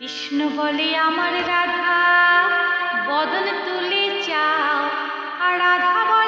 কৃষ্ণ বলে আমার রাধা বদন তুলে চাও। আর রাধা বলে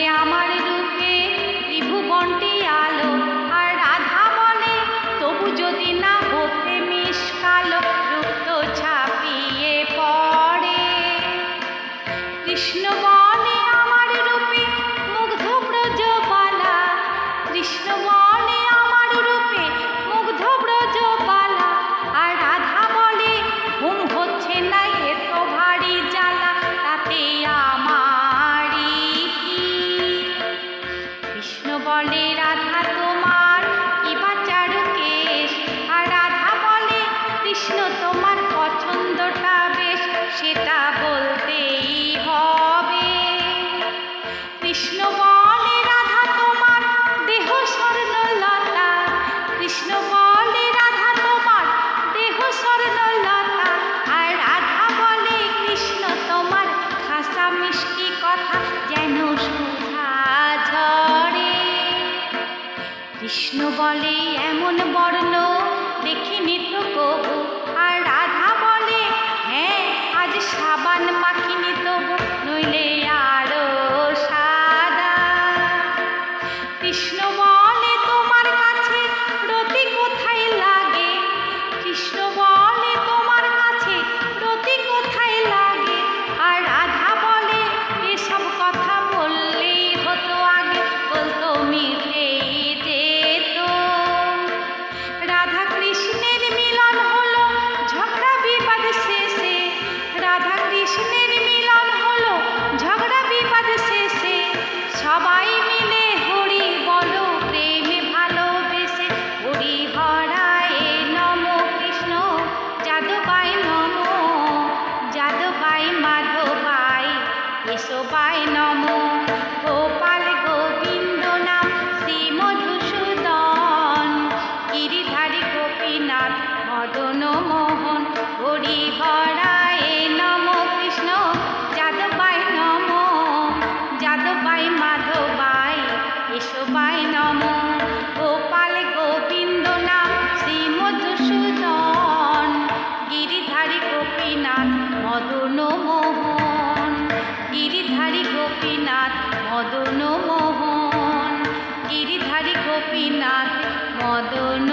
কৃষ্ণ কৃষ্ণ বলে এমন বর্ণ, দেখিনি তো কবু। আর রাধা বলে হ্যাঁ আজ সাবান মাখিনি তবু। সবাই মিলে হরি বলো, প্রেমে ভালোবেসে হরি হরায় নম কৃষ্ণ। যাদবাই নম, যাদবাই মাধবাই, কেশবাই নম। গোপাল গোবিন্দ নাম শ্রী মধুসূদন, গিরিধারী গোপীনাথ মদন মোহন হরি হরায় গোপীনাথ মদন মোহন গিরিধারী গোপীনাথ মদন